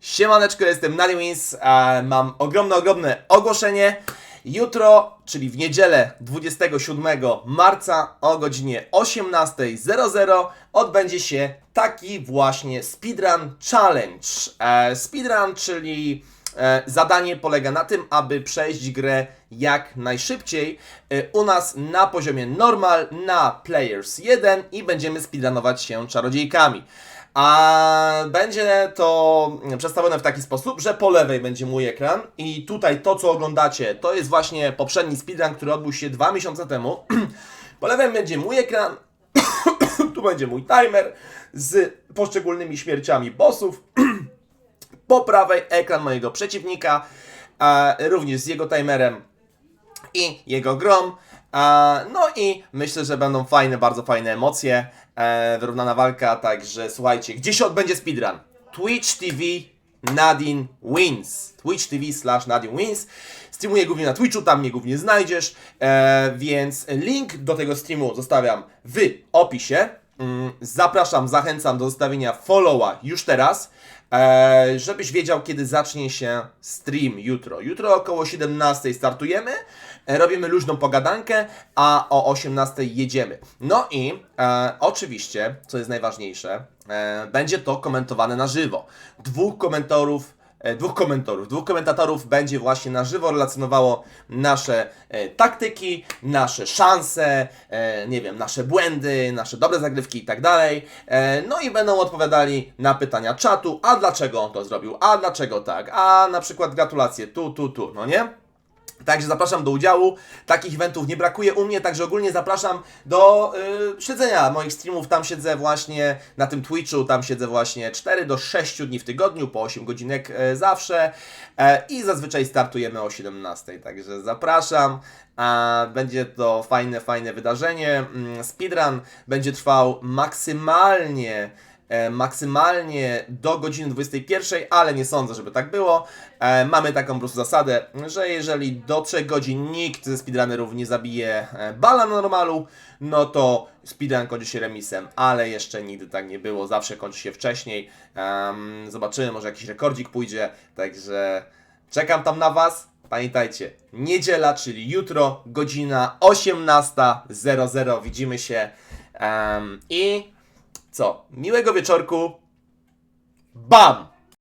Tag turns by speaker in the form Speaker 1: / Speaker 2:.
Speaker 1: Siemaneczko, jestem Nani Wins, a mam ogromne, ogromne ogłoszenie. Jutro, czyli w niedzielę 27 marca o godzinie 18.00 odbędzie się taki właśnie Speedrun Challenge. E, speedrun, czyli e, zadanie polega na tym, aby przejść grę jak najszybciej e, u nas na poziomie normal na Players 1 i będziemy speedrunować się czarodziejkami. A będzie to przedstawione w taki sposób, że po lewej będzie mój ekran i tutaj to, co oglądacie, to jest właśnie poprzedni speedrun, który odbył się dwa miesiące temu. po lewej będzie mój ekran, tu będzie mój timer z poszczególnymi śmierciami bossów. po prawej ekran mojego przeciwnika, również z jego timerem i jego grom. A, no i myślę, że będą fajne, bardzo fajne emocje, e, wyrównana walka, także słuchajcie, gdzie się odbędzie speedrun? Twitch TV Nadine Wins. Twitch TV slash Nadine Wins. Streamuję głównie na Twitchu, tam mnie głównie znajdziesz, e, więc link do tego streamu zostawiam w opisie. Mm, Zapraszam, zachęcam do zostawienia followa już teraz, e, żebyś wiedział, kiedy zacznie się stream jutro. Jutro około 17 startujemy, e, robimy luźną pogadankę, a o 18 jedziemy. No i e, oczywiście, co jest najważniejsze, będzie to komentowane na żywo. Dwóch komentarów e, dwóch komentatorów. Dwóch komentatorów będzie właśnie na żywo relacjonowało nasze e, taktyki, nasze szanse, e, nie wiem, nasze błędy, nasze dobre zagrywki i tak dalej. E, no i będą odpowiadali na pytania czatu, a dlaczego on to zrobił, a dlaczego tak, a na przykład gratulacje tu, tu, tu, no nie? Także zapraszam do udziału. Takich eventów nie brakuje u mnie, także ogólnie zapraszam do y, śledzenia moich streamów. Tam siedzę właśnie na tym Twitchu, tam siedzę właśnie 4 do 6 dni w tygodniu, po 8 godzinek e, zawsze e, i zazwyczaj startujemy o 17. Także zapraszam. A będzie to fajne, fajne wydarzenie. Mm, Speedrun będzie trwał maksymalnie maksymalnie do godziny 21, ale nie sądzę, żeby tak było. E, mamy taką po prostu zasadę, że jeżeli do 3 godzin nikt ze speedrunnerów nie zabije e, bala na normalu, no to speedrun kończy się remisem, ale jeszcze nigdy tak nie było, zawsze kończy się wcześniej. Zobaczymy, może jakiś rekordzik pójdzie, także czekam tam na Was. Pamiętajcie, niedziela, czyli jutro, godzina 18.00. Widzimy się. I co? Miłego wieczorku. Bam!